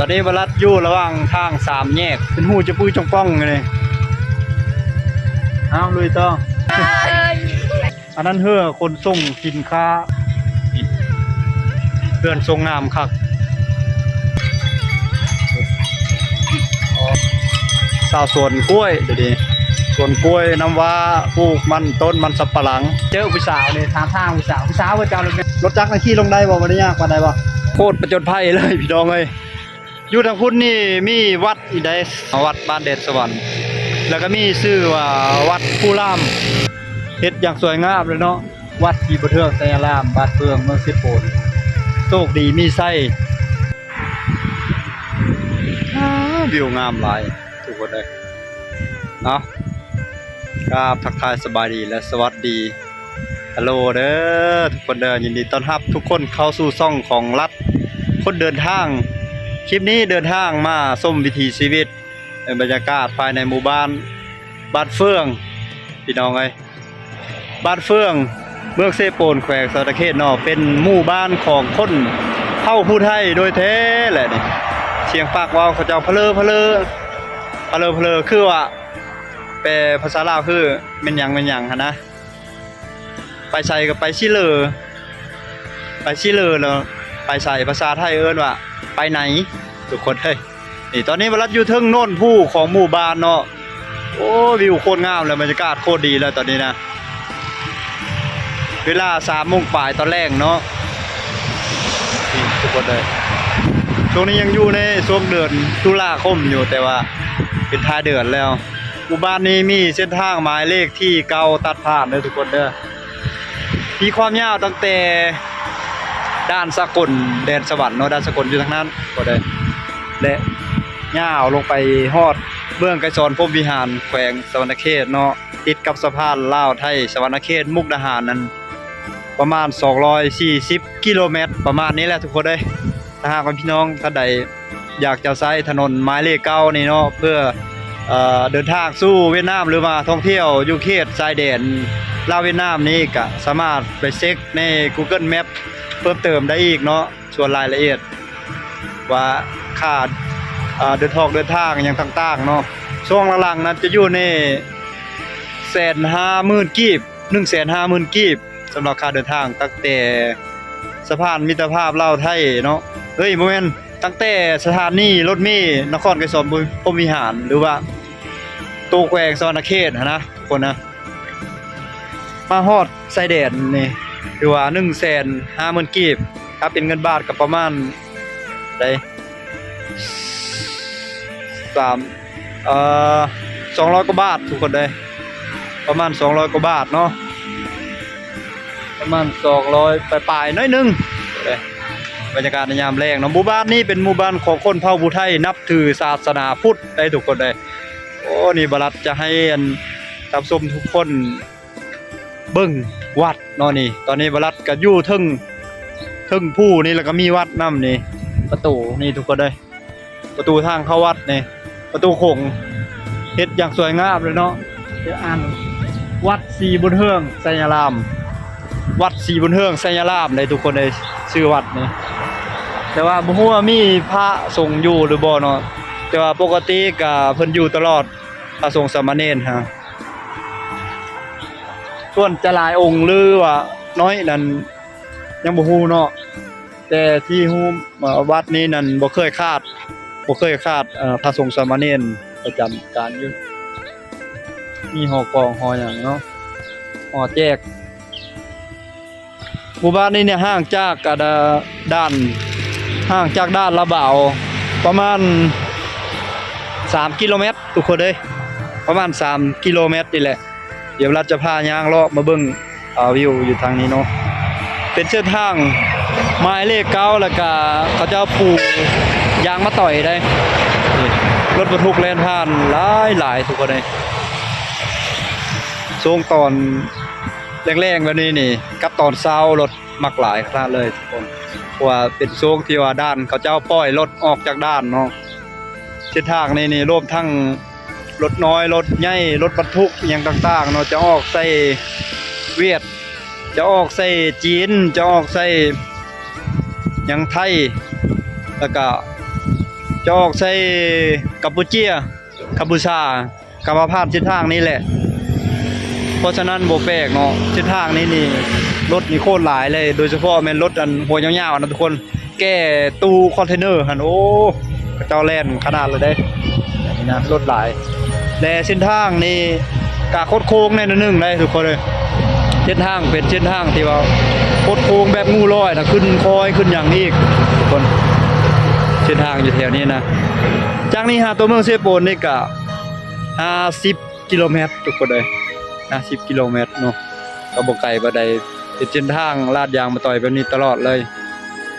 ตอนนี้บรัดอยู่ระหว่างทางสามแยก เป็นหูจะปุ้ยจงป้องเลยเอาลุยต่ออันนั้นเฮือคนส่งสินค้า เพื่อนทรงงามคักสาวสวนกล้วยเดี๋ยวดีสวนกล้วยน้ำว้าปลูกมันต้นมันสับปะหลัง เจอผู้สาวเลยทางทางผู้สาวผู้สาวว่าจะเอารถรถจักรในขี่ลงได้บ่วันนี้ยากกว่าใดบ่โคตรประจนภัยเลยพี่น้องเอ้ย อยู่ทางพุทธนี่มีวัดอีได้วัดบ้านเดชสวรรค์แล้วก็มีชื่อว่าวัดผู้ล่ามเฮ็ดอย่างสวยงามเลยเนาะวัดที่บ่เทืองไสยรามบ้านเฟืองเมืองสิโปนโชคดีมีไส้อ้าวิวงามหลายทุกคนเลยเนาะกราบทักทายสบายดีและสวัสดีฮัลโหลเด้อทุกคนเด้อยินดีต้อนรับทุกคนเข้าสู่ช่องของรัฐคนเดินทาง คลิปนี้เดินทางมาส้มวิถีชีวิตในบรรยากาศภายในหมู่บ้านบ้านเฟืองพี่น้องเอ้ยบ้านเฟืองเมืองเซโปนแขวงสะตะเขตเนาะเป็นหมู่บ้านของคนเผ่าผู้ไทยโดยแท้แหละนี่เสียงปากว้าเขาจ้าพะเลอพะเลอพะเลอพะเลอคือว่าแปลภาษาลาวคือแม่นหยังแม่นหยังหั่นะ ไปใส่ก็ไปชิเลอไปชิเลอแล้วไปใส่ภาษาไทยเอิ้นว่าไปไหน ทุกคนเฮ้ยนี่ตอนนี้มารัดอยู่เทิงโน่นผู้ของหมู่บ้านเนาะโอ้วิวโคตรงามเลยบรรยากาศโคตรดีแล้วตอนนี้นะ เวลาสามโมงป่ายตอนแรกเนาะนี่ทุกคนเลยช่วงนี้ยังอยู่ในช่วงเดือนตุลาคมอยู่แต่ว่าเป็นท้ายเดือนแล้วหมู่บ้านนี้มีเส้นทางหมายเลขที่เกาตัดผ่านเลยทุกคนเด้อมีความยาวตั้งแต่ด้านสกลแดนสวรรค์เนาะด้านสกลอยู่ทางนั้นก็ได้ และยาวลงไปฮอดเบื้องไกรสอนพรมวิหารแขวงสวรรณเขตเนาะติดกับสะพานลาวไทยสวรรณเขตมุกดาหารนั้นประมาณ 240 กิโลเมตร ประมาณนี้แหละทุกคนเด้ยถ้าหากว่าพี่น้องท่านใดอยากจะใช้ถนนหมายเลขเก้านี่เนาะเพื่อเอ่อเดินทางสู่เวียดนามหรือมาท่องเที่ยวอยู่เขตชายแดนลาวเวียดนามนี่ก็สามารถไปเช็คใน Google Map เพิ่มเติมได้อีกเนาะส่วนรายละเอียด ว่าค่าเอ่อเดินทางเดินทางอย่างต่าง ๆ เนาะช่วงหลังๆนั้นจะอยู่ในแสนห้าหมื่นกีบหนึ่งแสนห้าหมื่นกีบสำหรับค่าเดินทางตั้งแต่สะพานมิตรภาพลาวไทยเนาะเฮ้ยโมเมนตั้งแต่สถานีรถเมล์นครไกรสอนพรมวิหารหรือว่าตูแควงสวรรเขตนะคนนะมาฮอดไซแดนนี่หรือว่าหนึ่งแสนห้าหมื่นกีบถ้าเป็นเงินบาทก็ประมาณ ได้สามเอ่อสองร้อยกว่าบาททุกคนเลยประมาณ200กว่าบาทเนาะประมาณ200ปลายๆน้อยนึงเลยบรรยากาศในยามแรงเนาะหมู่บ้านนี้เป็นหมู่บ้านของคนเผ่าผู้ไทยนับถือศาสนาพุทธได้ทุกคนเลยโอ้นี่บรัดจะให้อันทำชมทุกคนเบิ่งวัดเนาะนี่ ตอนนี้บรัดก็อยู่ทึ่งทึ่งผู้นี่แล้วก็มีวัดนํนี่ ประตูนี่ทุกคนเลยประตูทางเข้าวัดนี่ประตูโขงเฮ็ดอย่างสวยงามเลยเนาะเดี๋ยวอ่านวัดสีบุญเฮืองไสยาราม วัดสีบุญเฮืองไสยารามเลยทุกคนเลยชื่อวัดนี่แต่ว่าบ่ฮู้ว่ามีพระสงฆ์อยู่หรือบ่เนาะแต่ว่าปกติก็เพิ่นอยู่ตลอดพระสงฆ์สามเณรฮะส่วนจะหลายองค์หรือว่าน้อยนั่นยังบ่ฮู้เนาะ แต่ที่ฮู้วัดนี้นั่นบ่เคยคาดบ่เคยคาดเอ่อพระสงฆ์สามเณรประจำการอยู่มีหอกองหออย่างเนาะหอแจกหมู่บ้านนี้เนี่ยห่างจากกระดาด้านห่างจากด้านละบ่าวประมาณ3กิโลเมตรทุกคนเด้ยประมาณ 3 กิโลเมตรนี่แหละ เดี๋ยวเราจะพายางเลาะมาเบิ่งอ่าวิวอยู่ทางนี้เนาะเป็นเส้นทาง ไม้เลขเก้าแล้วก็เขาจะปูยางมาต่อยได้รถบรรทุกแล่นผ่านหลายหลายทุกคนเลยช่วงตอนแรงๆแบบนี้นี่ กับตอนเช้ารถมักหลายขนาดเลยทุกคนเพราะว่าเป็นช่วงที่ว่าด้านเขาเจ้าปล่อยรถออกจากด้านเนาะเส้นทางนี้นี่รวมทั้งรถน้อยรถใหญ่รถบรรทุกอย่างต่างๆเนาะจะออกใส่เวียด จะออกใส่จีนจะออกใส่ ยังไทย แล้วก็จอกใส่กัมพูเชียกัมพูชากับมาผ่านเส้นทางนี้แหละ เพราะฉะนั้นโบแปลกเนาะเส้นทางนี้นี่รถนี่โคตรหลายเลย โดยเฉพาะแม่นรถอันหัวยาวๆนะทุกคน แก้ตู้คอนเทนเนอร์หันโอ้กระเจ้าแล่นขนาดเลยได้นี่นะรถหลาย และเส้นทางนี่กะโคตรโค้งแน่นหนึ่งเลยทุกคนเลย เส้นทางเป็นเส้นทางที่ว่าโคตรโค้งแบบงูลอยนะขึ้นคอยขึ้นอย่างนี้ทุกคนเส้นทางอยู่แถวนี้นะ จากนี้หาตัวเมืองเซโปนนี่กะ50กิโลเมตรทุกคนเลย50กิโลเมตรเนาะก็บ่ไกลบ่ใดเป็นเส้นทางลาดยางมาต่อยแบบนี้ตลอดเลย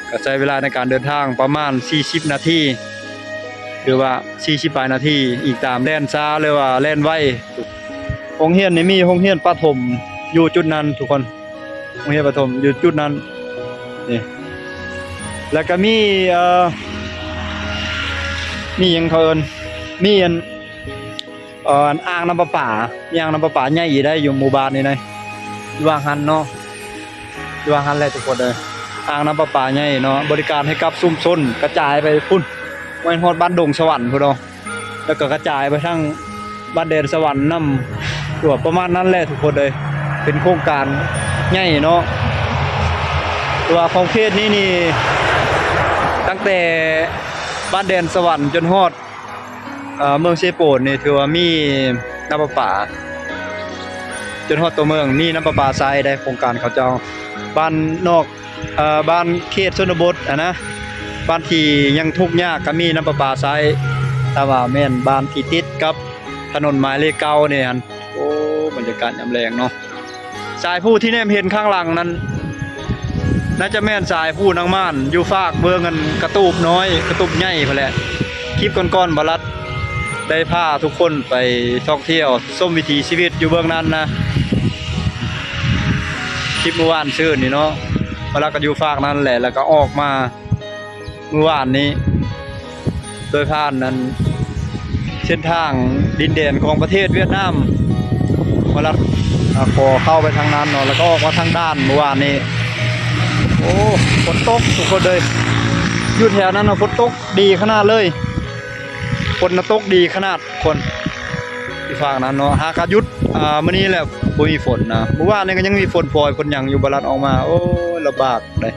ก็ใช้เวลาในการเดินทางประมาณ 40 นาทีหรือว่า 40ปลายนาทีอีกตามแล่นช้าหรือว่าแล่นไวโรงเรียนนี่มีโรงเรียนประถม อยู่จุดนั้นทุกคนโรงเรียนประถมอยู่จุดนั้นนี่แล้วก็มีเอ่อมียังเขาเอินมีอันเอ่ออันอ่างน้ำประปามีอ่างน้ำประปาใหญ่ยู่ได้อยู่หมู่บ้านนี่นะอยู่วางหันเนาะอยู่วางหันแหละทุกคนเลยอ่างน้ำประปาใหญ่เนาะบริการให้กับชุมชนกระจายไปพุ่นไว้ฮอดบ้านดงสวรรค์พุ่นเนาะแล้วก็กระจายไปทั้งบ้านเดนสวรรค์น้ำตัวประมาณนั้นแหละทุกคนเลย เป็นโครงการใหญ่เนาะตัวของเขตนี้นี่ ตั้งแต่บ้านแดนสวรรค์จนฮอดเมืองเชโปนนี่ถือว่ามีน้ำประปา จนฮอดตัวเมืองมีน้ำประปาทรายได้โครงการเขาเจ้าบ้านนอกอบ้านเขตชนบทอะนะบ้านที่ยังทุกข์ยากก็มีน้ำประปาทรายแต่ว่าแม่นบ้านที่ติดกับถนนหมายเลขเก้าเนี่ยโอ้บรรยากาศยามแรงเนาะ สายผู้ที่แนมเห็นข้างหลังนั้นน่าจะแม่นสายผู้นางม่านอยู่ฝากเบิ่งกันกระตูบน้อย กระตูบใหญ่พุ่นแหละคลิปก่อนๆบรัดได้พาทุกคนไปท่องเที่ยวส้มวิถีชีวิตอยู่เบื้องนั้นนะคลิปเมื่อวานชื่อนี่เนาะบรัดก็อยู่ฝากนั้นแหละ แล้วก็ออกมาเมื่อวานนี้ โดยผ่านนั้นเส้นทางดินแดนของประเทศเวียดนามบรัด อ่อเข้าไปทางนั้นเนาะแล้วก็ออกมาทางด้านเมื่อวานนี้ โอ้ฝนตกทุกคนเลยอยู่แถวนั้นนะฝนตกดีขนาดเลยฝนตกดีขนาดคนที่ฝากนั้นเนาะหากายุดอ่ามื้อนี้แหละบ่มีฝนนะเมื่อวานนี้ก็ยังมีฝนปล่อยฝนหยังอยู่บลัดออกมา โอ้ยลำบากเลย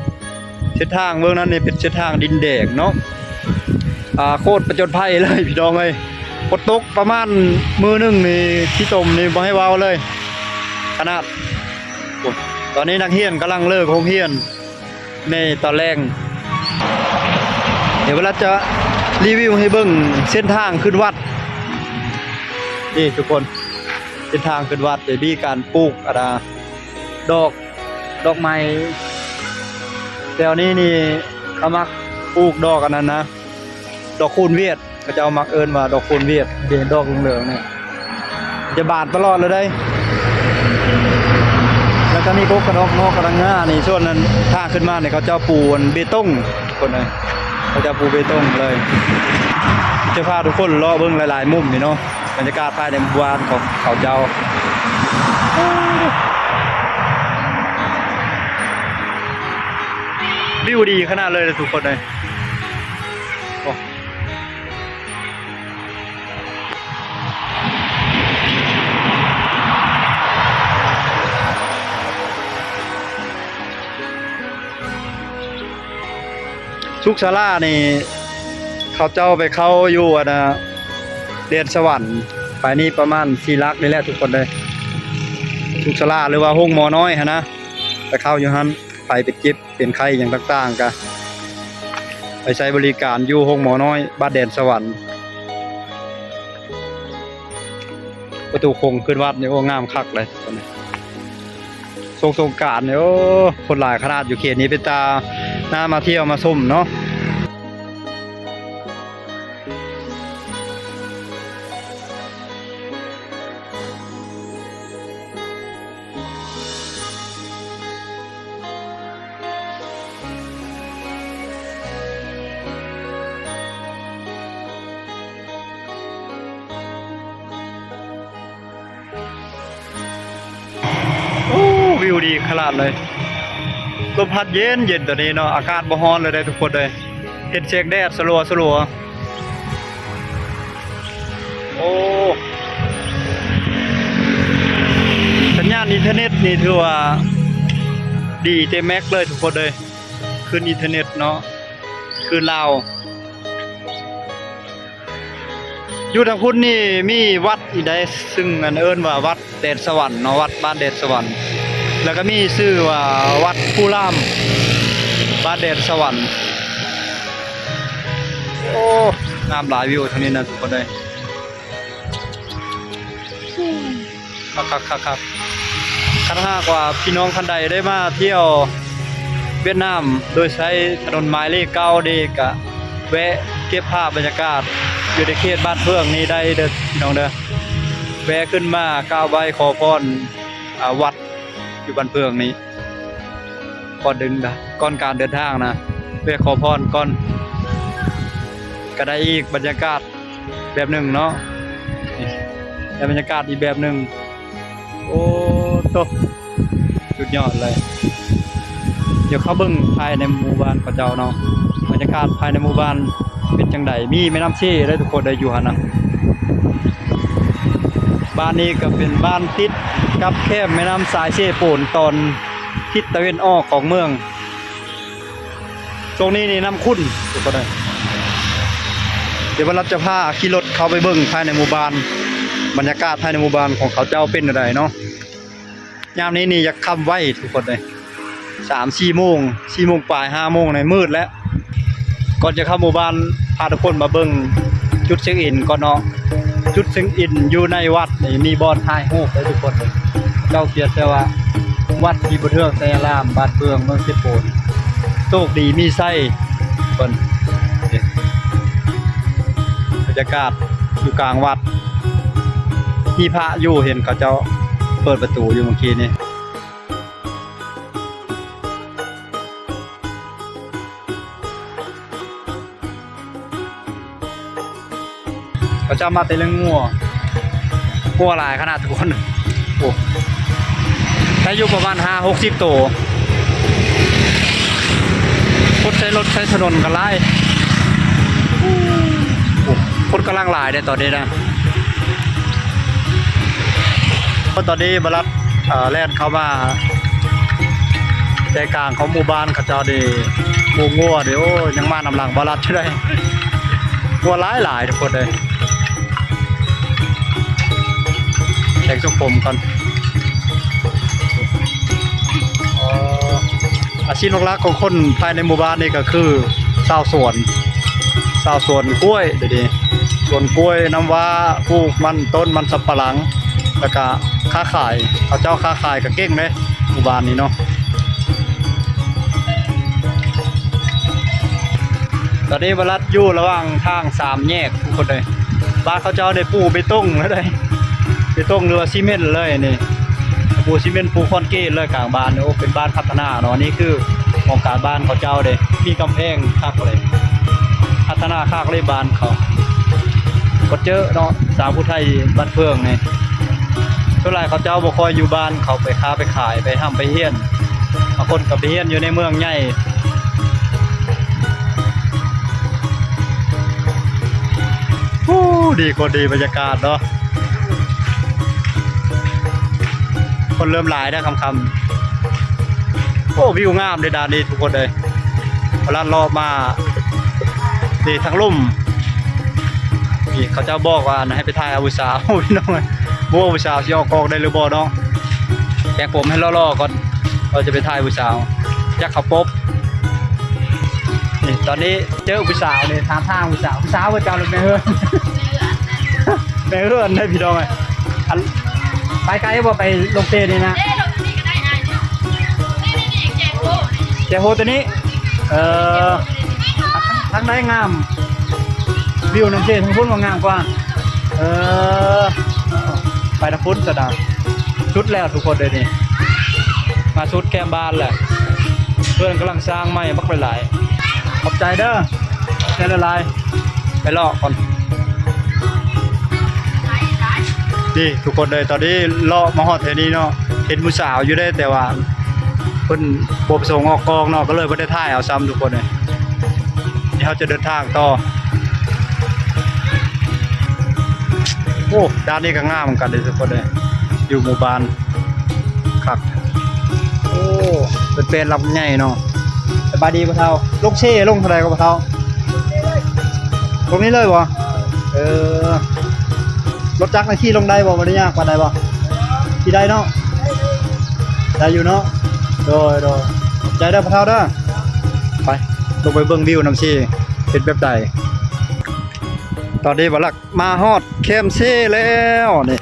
เส้นทางเบื้องนั้นนี่เป็นเส้นทางดินแดงเนาะอ่าโคตรประจนภัยเลยพี่น้องเอ้ยฝนตกประมาณมือหนึงนี่ที่ตมนี่บ่ให้ว้าเลย นาด ตอนนี้นักเรียนกำลังเลิกโรงเรียนในตอนแรกเดี๋ยวเวลาจะรีวิวให้เบิ่งเส้นทางขึ้นวัด นี่ทุกคนเส้นทางขึ้นวัดเดี๋ยวมีการปลูกอะไรดอกดอกไม้แถวนี้นี่เขามักปลูกดอกอันนั้นนะ ดอกคูณเวียดเขาจะเอามักเอิ้นว่าดอกคูณเวียดเห็นดอกเหลืองๆเนี่ยจะบานตลอดเลยได้ ก็มีกกกระดอกนอกกระดังง่านี่ส่วนนั้นถ้าขึ้นมาเนี่ยเขาจะปูนเบตงคนเลยเขาจะปูเบตงเลย จะพาทุกคนเลาะเบิ่งหลาย ๆ มุมนี่เนาะบรรยากาศภายในหมู่บ้านของเขาเจ้าวิวดีขนาดเลยทุกคนเลย ชุกซาร่านี่ เขาเจ้าไปเข้าอยู่อะนะเดนสวรรค์ไปนี่ประมาณสี่ลักนี่แหละทุกคนเลยทุกสลาหรือว่าห้องมอน้อยฮะนะไปเข้าอยู่ฮันไปเป็นจิบเป็นไข้อย่างต่างๆกันไปใช้บริการอยู่ห้องหมอน้อยบ้านแดนสวรรค์ประตูคงขึ้นวัดนี่โอ้งามคักเลยคนนี้ทรงสงการเนี่ยโอ้คนหลายขนาดอยู่เขตนี้เป็นตา น้ามาเที่ยวมาส้มเนาะโอ้วิวดีขนาดเลย ลมพัดเย็นเย็นตัวนี้เนาะอากาศบ่ฮ้อนเลยได้ทุกคนเลยเห็ดเชกแดดสลัวสลัวโอ้สัญญาณอินเทอร์เน็ตนี่ถือว่าดีเต็มแม็กเลยทุกคนเลยขึ้นอินเทอร์เน็ตเนาะคือเราอยู่ทางพุ่นนี่มีวัดอีกได้ซึ่งอันเอิ้นว่าวัดเดชสวรรค์เนาะวัดบ้านเดชสวรรค์ แล้วก็มีชื่อว่าวัดผู้ล่ามบ้านเดชสวรรค์โอ้งามหลายวิวทางนี้นะทุกคนเลยครับครับครับครับคันห้ากว่าพี่น้องท่านใดได้มาเที่ยวเวียดนามโดยใช้ถนนหมายเลขเก้าดีกะแวะเก็บภาพบรรยากาศ อยู่ในเขตบ้านเพื่องนี้ได้เด้อพี่น้องเด้อแวะขึ้นมากราบไหว้ขอพรอ่าวัด อยู่บ้านเพื่องนี้ก่อนดึงนะก่อนการเดินทางนะแวะขอพรก่อนก็ได้อีกบรรยากาศแบบหนึ่งเนาะนี่บรรยากาศอีกแบบหนึ่งโอ้โตสุดยอดเลย เดี๋ยวเข้าเบิ่งภายในหมู่บ้านเขาเจ้าเนาะบรรยากาศภายในหมู่บ้านเป็นจังไดมีแม่น้ำเชี่ได้ทุกคนได้อยู่หันนะ บ้านนี้ก็เป็นบ้านติดกับแคบแม่น้ำสายเชี่โปนตอนทิศตะเวนออกของเมือง ตรงนี้นี่น้ำขุ่นทุกคนเลยเดี๋ยววันรับจะพาขี่รถเข้าไปเบิ่งภายในหมู่บ้าน บรรยากาศภายในหมู่บ้านของเขาเจ้าเป็นอะไรเนาะยามนี้นี่อยากค่ำไว้ทุกคนเลยสามสี่โมงสี่โมงปลายห้าโมงในมืดแล้ว ก่อนจะเข้าหมู่บ้านพาทุกคนมาเบิ่งจุดเช็คอินก่อนเนาะ จุดซึ่งอินอยู่ในวัดนี่มีบอลถ่ายรูกเลยทุกคนเลยเจ้าเกียรติแต่ว่าวัดมีบุเทืองแต่ลามบ้านเบืองเมืองสิโปนโชคดีมีไส้คนบรรยากาศอยู่กลางวัดมีพระอยู่เห็นเขาเจ้าเปิดประตูอยู่เมื่อกี้นี่ เขาจ้ามาแต่เรื่องงัวงัวลายขนาดทุกคนโอ้ถ้าอยู่ประมาณห้าหกสิบตัวคนใช้รถใช้ถนนกันไล่คนกำลังหลายเนี่ยตอนนี้นะเพราะตอนนี้บรัดเออแล่นเข้ามาใจกลางของหมู่บ้านเขาเจ้าดีงูงัวเดี๋ยวยังมานำหลังบรัดใช่ไหมงัวหลายหลายทุกคนเลย แข่งชกผมกันอ๋ออาชีพลักๆของคนภายในหมู่บ้านนี่ก็คือชาวสวนชาวสวนกล้วยเดี๋ยวนี้สวนกล้วยน้ำว้าปลูกมันต้นมันสับปะหลังแล้วก็ค้าขายเขาเจ้าค้าขายก็เก่งเลยหมู่บ้านนี้เนาะตอนนี้บรัดอยู่ระหว่างทางสามแยกทุกคนเลยบ้านเขาเจ้าได้ปูไปตุ้งแล้วเลย ไปต้งหรือซีเมนต์เลยนี่ปูซีเมนต์ปูคอนกรีตเลยกลางบ้านโอ้เป็นบ้านพัฒนาเนาะนี่คือมองการบ้านเขาเจ้าเด้มีกำแพงคักเลยพัฒนาคากเลยบ้านเขาก็เจอเนาะสาวผู้ไทยบ้านเฟืองนี่ส่วนหลายเขาเจ้าบ่คอยอยู่บ้านเขาไปค้าไปขายไปห้ามไปเฮี้ยนบางคนก็ไปเฮี้ยนอยู่ในเมืองใหญ่โอ้ดีคนดีบรรยากาศเนาะ คนเริ่มหลายได้คำคำโอ้วิวงามเลยดานนี้ทุกคนเลยเวลารอบมานี่ทั้งลุ่มนี่เขาเจ้าบอกว่าให้ไปถ่ายอาวุสาวพี่น้องบัวอาวุสาวสิออกกองได้หรือบ่น้องแกงผมให้ล่อๆก่อนเราจะไปถ่ายอาวุสาวจักเขาปบนี่ตอนนี้เจออาวุสาวนี่ทางทางอาวุสาวอาวุสาวว่าเจ้าหรือไม่เฮือนไม่เฮือนได้พี่น้องไงอัน ไกลบ่าไปลงเตนี่นะเอ๊ะเราที่ก็ได้ไงนี่นี่นี่แจกโลกแจโฮตัวนี้ เอ่อทั้งได้งาม วิวน้ำเจทั้งพุ่นว่างามกว่า เออ ไปทางพุ่นสะดาชุดแล้วทุกคนเลยนี่ มาชุดแกมบานแหละ เพื่อนกำลังสร้างใหม่บักไปหลาย ขอบใจเด้อเช่นอะไรไปลอกก่อน นี่ทุกคนเลยตอนนี้เลาะมาฮอดแถวนี้เนาะเห็นผู้สาวอยู่ได้แต่ว่าเพิ่นบ่ประสงค์ออกกองเนาะก็เลยบ่ได้ถ่ายเอาซ้ำทุกคนเลยนี่เขาจะเดินทางต่อโอ้ด้านนี้ก็ง่ามเหมือนกันเลยทุกคนเลยอยู่หมู่บ้านคักโอ้เป็นเป็นลำใหญ่เนาะสบายดีปะเท่าลูกเช่ลงเท่าไรก็ปะเท่าตรงนี้เลยบ่เออ รถจักรในขี่ลงได้บ่บ่ได้ยากปานใดบ่ขี่ได้เนาะได้อยู่เนาะโดยโดยใจได้อปะเท่าเด้อไปลงไปเบิ่งวิวน้ำชีเป็นแบบใดตอนนี้บลักมาฮอดแคมเซ่แล้วนี่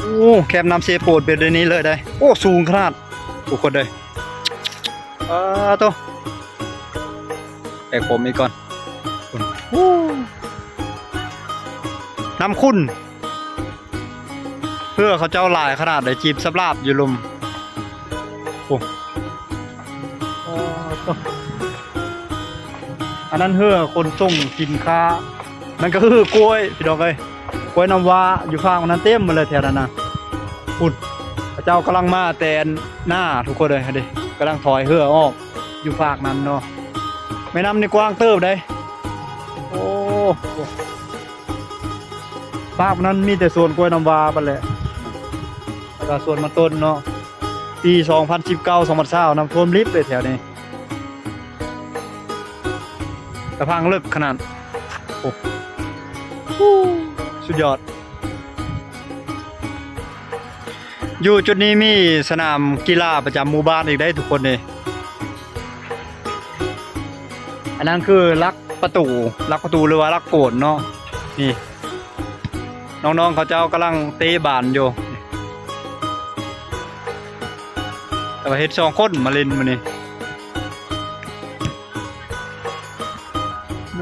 โอ้แคมน้ำเซโปรดเป็นเดี๋ยวนี้เลยได้โอ้สูงขนาดทุกคนเลยอ่าตัวแอกผมอีกก่อนน้ำคุณ เพื่อเขาเจ้าหลายขนาดได้จีบสับลาบอยู่ลุมโอ้โอ้ตัวอันนั้นเพื่อคนส่งสินค้า นั่นก็คือกล้วยพี่น้องเอ้ยกล้วยน้ำว้าอยู่ข้างนั้นเต็มหมดเลยแถวนั้นนะปุ่นพระเจ้ากำลังมาแต่หน้าทุกคนเลยดิกำลังถอยเหือออกอยู่ฝากนั้นเนาะแม่น้ำนี่กว้างเติบได้โอ้ฝากนั้นมีแต่ส่วนกล้วยน้ำว้าไปแหละ ก็สวนมันต้นเนาะปี 2019 2020น้ำท่วมลิฟต์เลยแถวนี้กระพังเลิกขนาดสุดยอด อยู่จุดนี้มีสนามกีฬาประจำหมู่บ้านอีกได้ทุกคนเลยอันนั้นคือลักประตูลักประตูหรือว่าลักโกนเนาะนี่ น้องๆเขาเจ้ากำลังเตะบานอยู่ แต่ว่าเฮ็ดสองคนมาเล่นมานี่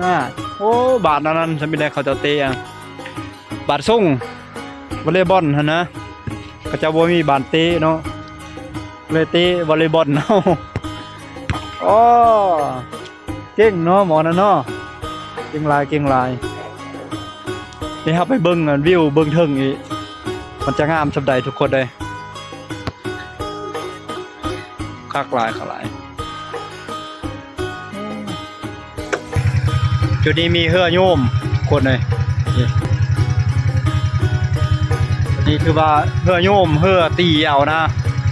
น่าโอ้ บาทนั้นฉันไม่ได้เขาจะเตะบาทส่งวอลเลย์บอลหั่นนะก็จะบ่มีบานเตะเนาะเลยเตะวอลเลย์บอลเนาะโอ้เก่งเนาะหมอนั่นเนาะเก่งหลายเก่งหลายนี่ครับไปเบิ่งวิวเบิ่งเทิงอีกมันจะงามสำใดทุกคนเลย คักหลายคักหลาย จุดนี้มีเฮือโยมคนเลยนี่นี่คือว่าเฮือโยมเฮือตีเอานะ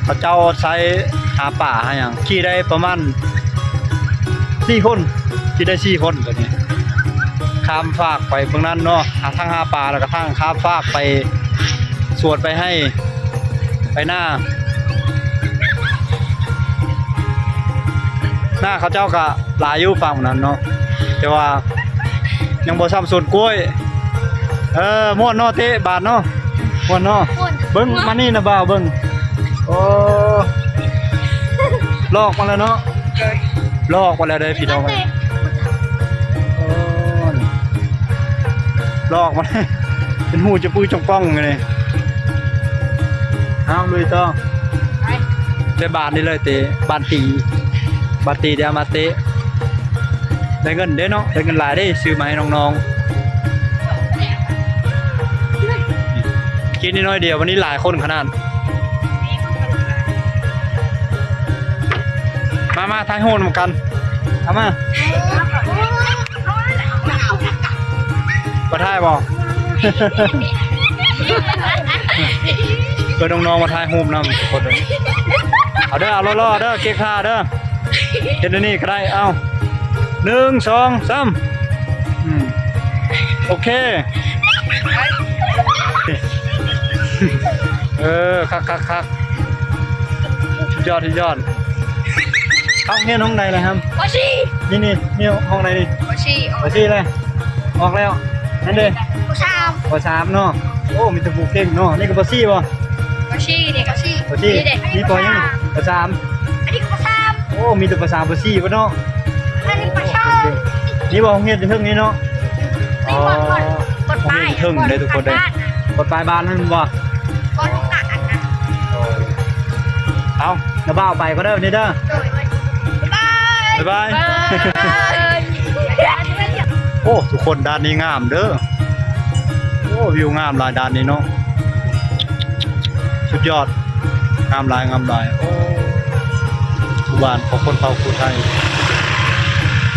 พระเจ้าใช้หาป่าหาอย่างขี่ได้ประมาณสี่คนขี่ได้สี่คนตัวนี้ข้ามฟากไปเบื้องนั้นเนาะหาทางหาป่าแล้วก็ทางข้ามฟากไปสวดไปให้ไปหน้า หน้าเขาเจ้าก็หลายอยู่ฝั่งนั้นเนาะแต่ว่ายังบ่ซ้ำส่วนกล้วย เออม่วนเนาะเตะบาทเนาะม่วนเนาะคนเบิ่งมานี่นะบ่าวเบิ่งโอ้ลอกมาแล้วเนาะลอกมาแล้วได้อพี่น้องเอ้ยโอ้นี่ลอกมาแล้วเป็นหูจะปุ้ยจงป้องไงนี่เอาลุยต่อได้บาทนี่เลยเตะบาทตี บาตีเดียมาเตะได้เงินเด้เนาะได้เงินหลายได้ซื้อมาให้น้องๆกินนิดน้อยเดียววันนี้หลายคนขนาดมามาทายโหนเหมือนกันเอามามาทายบ่เพื่อน้องๆมาทายโฮมนำคนเอาเด้อเอาล่อๆเด้อเก๊กค่าเด้อ เฮ็ดอันนี่ก็ได้เอ้าหนึ่งสองสามอืมโอเค เออ คักคักคักสุดยอดสุดยอดเข้าเงี้ยห้องใดเลยครับวาชีนี่นี่นี่ห้องไหนนี่วาชีไปที่เลย ออกแล้วนั่นเด้ผู้ชามปสามเนาะ โอ้มีแตะบูเก่งเนาะ นี่ก็ปสี่ป่ะวาชีเด็กวาชีปสี่เด็กนี่ปอยังปสาม อ้มีแต่ปสามปสี่ป่ะเนาะอันนี้ผู้ชามนี่บอกห้องเงี้ยจะเท่งนี้เนาะนี่บอลบอลบอลป้ายเทิงเลยทุกคนเลยกดปลายบานนั่นบ่บอลลูกหนักอันนะเอาน้าบ้าวไปก็เด้อนี่เด้อบ๊ายบายบ๊ายบายโอ้ทุกคนด้านนี้งามเด้อโอ้วิวงามหลายด้านนี้เนาะสุดยอดงามหลายงามหลายโอ้ หวานของคนเผ่าภูไทย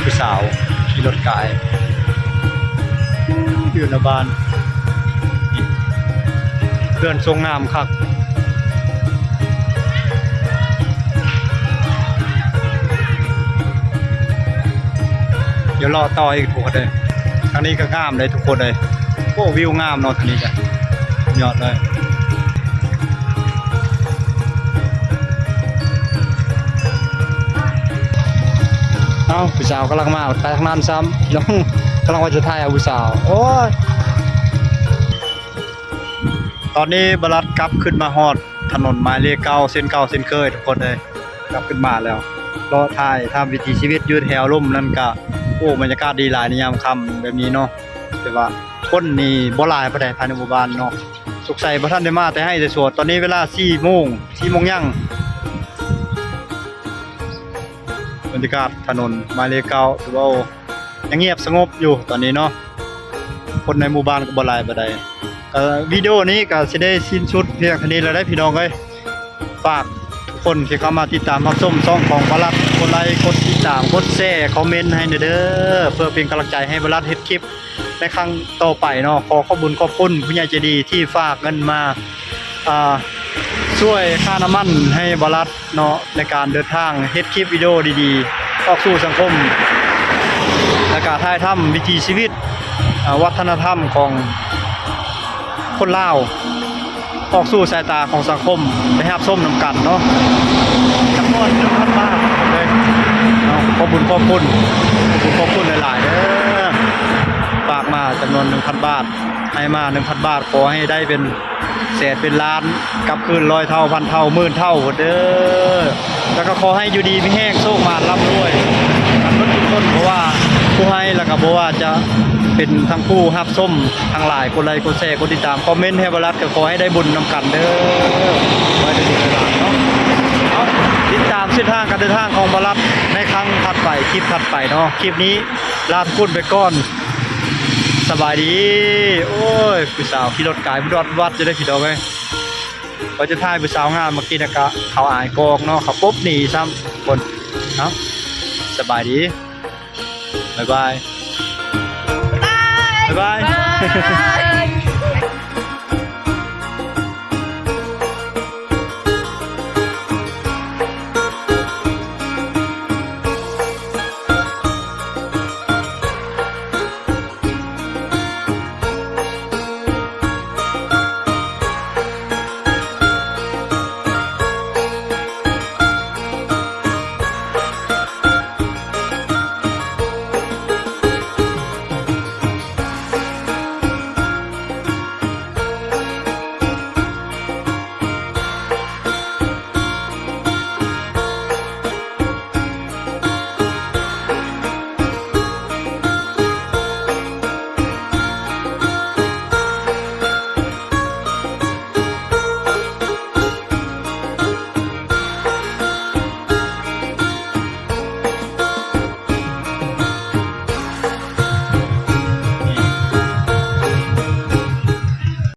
ผู้สาวขี่รถกายอยู่ระบานเพื่อนทรงงามครับเดี๋ยวรอต่ออีกทุกคนเลยทางนี้ก็งามเลยทุกคนเลยโอ้วิวงามเนาะทางนี้กันยอดเลย อ้าผู้สาวกำลังมาไปทางนั้นซ้ำน้องกำลังว่าจะถ่ายเอาผู้สาว โอ้ย ตอนนี้บรัดกลับขึ้นมาฮอด ถนนหมายเลขเก้าเส้นเก้าเส้นเคยทุกคนเลยกลับขึ้นมาแล้วรอถ่ายทำวิถีชีวิตยืดแถวร่มนั่นก็โอ้บรรยากาศดีหลายในยามค่ำแบบนี้เนาะแต่ว่าคนนี่บ่หลายปานใดภายในหมู่บ้านเนาะสุขใส่บ่ทันได้มาแต่ให้แต่สวดตอนนี้เวลา4โมง4โมงยัง รยากาศถนนมาเลเก้าถือว่ายังเงียบสงบอยู่ตอนนี้เนาะคนในหมู่บ้านก็บ่หลายบ่ได้ก็วิดีโอนี้ก็สิได้สิ้นสุดเพียงเท่านี้แล้วได้พี่น้องเอ้ยฝากทุกคนที่เข้ามาติดตามรับชมช่องของบรัดกดไลค์กดติดตามกดแชร์คอมเมนต์ให้หน่อยเด้อเพื่อเป็นกำลังใจให้บรัดเฮ็ดคลิปในครั้งต่อไปเนาะขอขอบคุญขอบคุณผู้ใหญ่ใจดีที่ฝากเงินมาอ่า ช่วยค่าน้ำมันให้บรัฐเนาะในการเดินทางเฮ็ดคลิปวิดีโอดีๆ ออกสู่สังคม และการถ่ายทำวิถีชีวิต วัฒนธรรมของคนลาวออกสู่สายตาของสังคมได้รับส้มนำกันเนาะจำนวนหนึ่งพันบาทเลยเนาะขอบคุณขอบคุณขอบคุณขอบคุณหลายๆเด้อฝากมาจำนวน1,000บาท ให้มา1,000บาทขอให้ได้เป็นแสนเป็นล้านกลับคืนร้อยเท่าพันเท่าหมื่นเท่าเด้อแล้วก็ขอให้อยู่ดีไม่แห้งโชคมาร่ำรวยกันทุกคนเพราะว่าผู้ให้แล้วก็เพราะว่าจะเป็นทั้งผู้ฮับส้มทั้งหลายคนไลค์คนแชร์คนติดตามคอมเมนต์ให้บรัดก็ขอให้ได้บุญนำกันเด้อไว้ได้ดีหลายๆเนาะเอาติดตามเส้นทางการเดินทางของบรัดในครั้งถัดไปคลิปถัดไปเนาะคลิปนี้ลาทุกคนไปก่อน สบายดี โอ้ยผู้สาวขี่รถกายผู้ดอดวัดจะได้ขี่ดอกไหมเขาจะท่ายผู้สาวงามเมื่อกี้นะกะเขาอายกองเนาะเขาปุ๊บหนีซ้ำคนเนาะสบายดีบ๊ายบายบ๊ายบายบาย